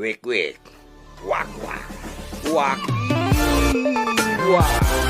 Quick, quick, Walk walk. Walk. Walk.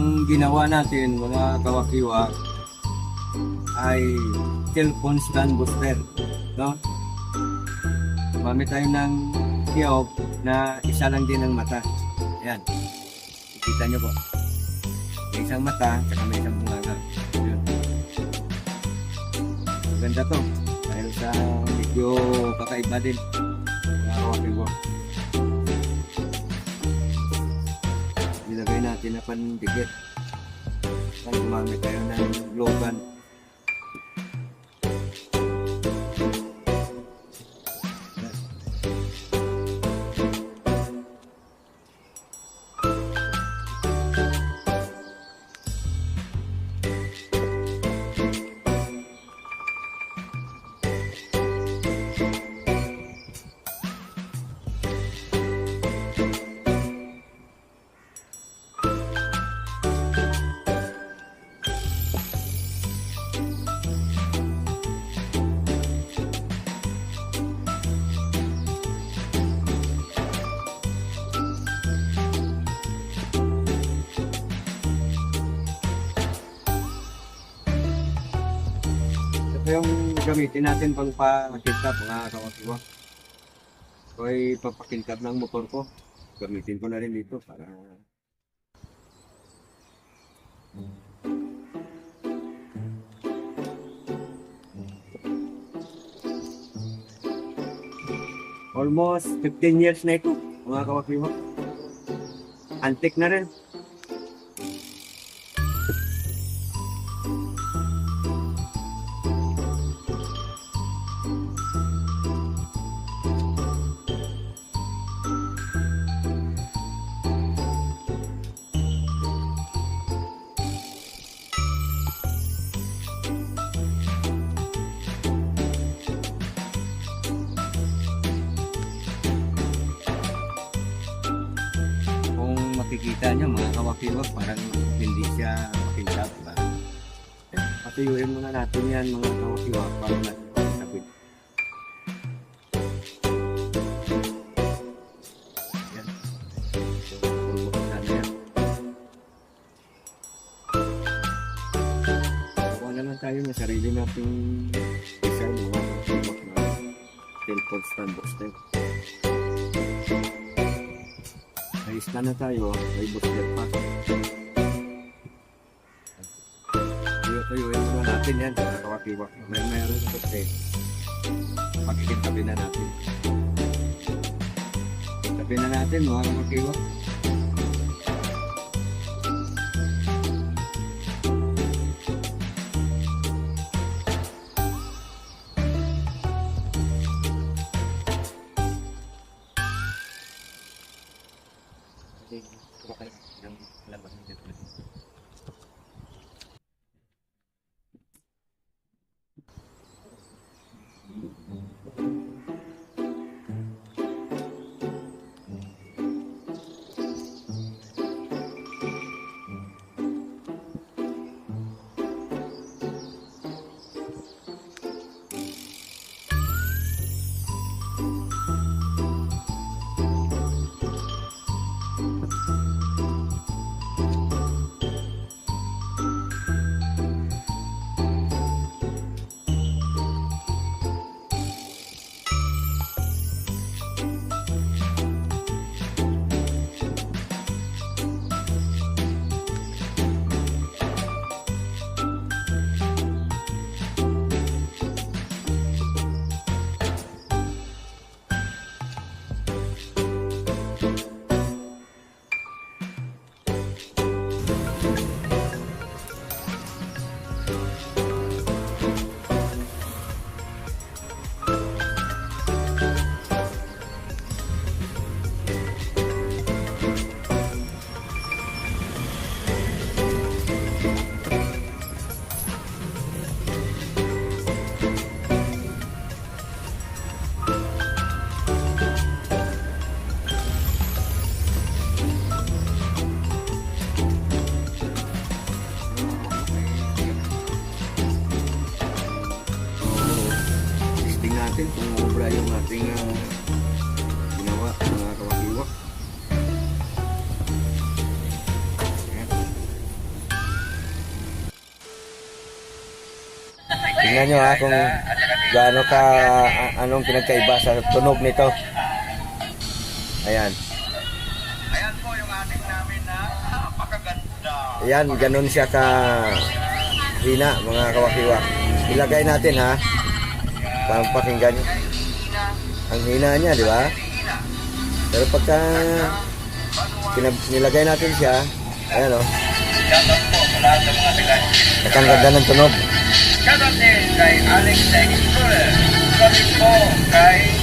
ang ginawa natin mga kawakiwa ay cellphone stand booster. No? Gumamit tayo ng tiyok na isa lang din ang mata. Ayan. Kita nyo po. May isang mata, saka may isang bungaga. Yun. Maganda to. Dahil sa medyo kakaiba din. Natin na pandikit. At gumamit tayo ng globan. Yung gamitin natin pang pakintap mga kawakiwa. Ito ay papakintap ng motor ko. Gamitin ko na rin dito para Almost 15 years na ito, mga kawakiwa. Antik na rin. Makikita nyo mga kawakiwa parang hindi siya makintap ba patuyuin muna natin yan mga kawakiwa para natin makisabit yan. Pulbok na yan naman tayo ng sarili nating design mga kawakiwa na cellphone stand box tayo scan na tayo, may booster pa. Tuyo-tuyuin muna natin yan, mga kawakiwa. May mayroon na kasi. Pakikintabi na natin. Kintabi na natin, mga kawakiwa. Gracias. Tingnan nyo ha kung gaano ka, anong pinagkaiba sa tunog nito. Ayan. Ayan po yung ating namin na napakaganda. Ayan, ganun siya ka hina mga kawakiwak. Ilagay natin ha. Para pakinggan nyo. Ang hina niya, di ba? Pero pagka nilagay natin siya, ayan o, taga nakang ganda ng tunog. 7 kay Alex the Explorer. Solid kay